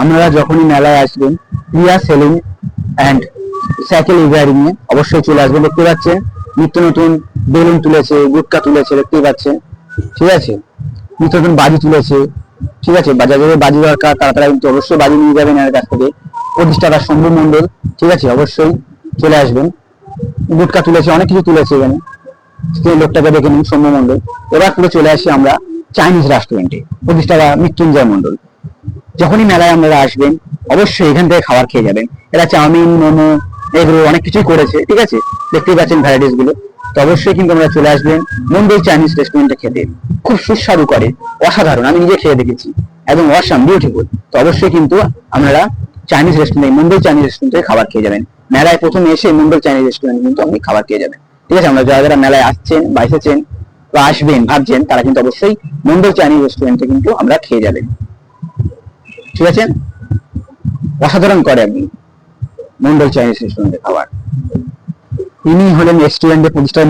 আপনারা যখনই মেলায় আসবেন, Priya selling and cycle repairing এ অবশ্যই চলে আসবেন। দেখতে পাচ্ছেন, নিত্য নতুন বেলুন তুলেছে, গুটকা তুলেছে দেখতেই পাচ্ছেন। ঠিক আছে? নিত্য নতুন বাজি তুলেছে। ঠিক আছে? বাজারে বাজি দরকার, তারা তারা কিন্তু অবশ্যই বাজি নিয়ে যাবেন এর কাছ থেকে। প্রতিষ্ঠাতা শম্ভু মন্ডল ঠিক আছে? অবশ্যই চলে আসবেন। গুটকা তুলেছে, অনেক কিছু তুলেছে এখানে। সেই লোকটাকে দেখে নিন সৌম্য মন্ডল এবার পুরো চলে আসি আমরা চাইনিজ রেস্টুরেন্টে প্রতিষ্ঠাতা মৃত্যুঞ্জয় মন্ডল যখনই মেলায় আপনারা আসবেন, অবশ্যই এখান থেকে খাবার খেয়ে যাবেন। এরা চাউমিন, মোমো, এগুলো অনেক কিছুই করেছে, ঠিক আছে? দেখতেই পাচ্ছেন ভ্যারাইটিসগুলো। তো অবশ্যই কিন্তু আমরা চলে আসবেন মন্দির চাইনিজ রেস্টুরেন্টে খেতে। খুব সুস্বাদু করে, অসাধারণ, আমি নিজে খেয়ে দেখেছি। একদম অসাম বিউটিফুল তো অবশ্যই কিন্তু আপনারা চাইনিজ রেস্টুরেন্ট মন্দির চাইনিজ রেস্টুরেন্টে খাবার খেয়ে যাবেন। মেলায় প্রথমে এসে মন্দির চাইনিজ রেস্টুরেন্ট কিন্তু আপনি খাবার খেয়ে যাবেন। ঠিক আছে? আমরা যারা যারা মেলায় আসছেন বা এসেছেন বা আসবেন, ভাবছেন, তারা কিন্তু অবশ্যই মন্দির চাইনিজ রেস্টুরেন্টে কিন্তু আমরা খেয়ে যাবেন। ঠিক আছে? অসাধারণ করে আপনি। মন্ডল চাইনিজ রেস্টুরেন্টে খাবার। তিনি হলেন রেস্টুরেন্টের প্রতিষ্ঠান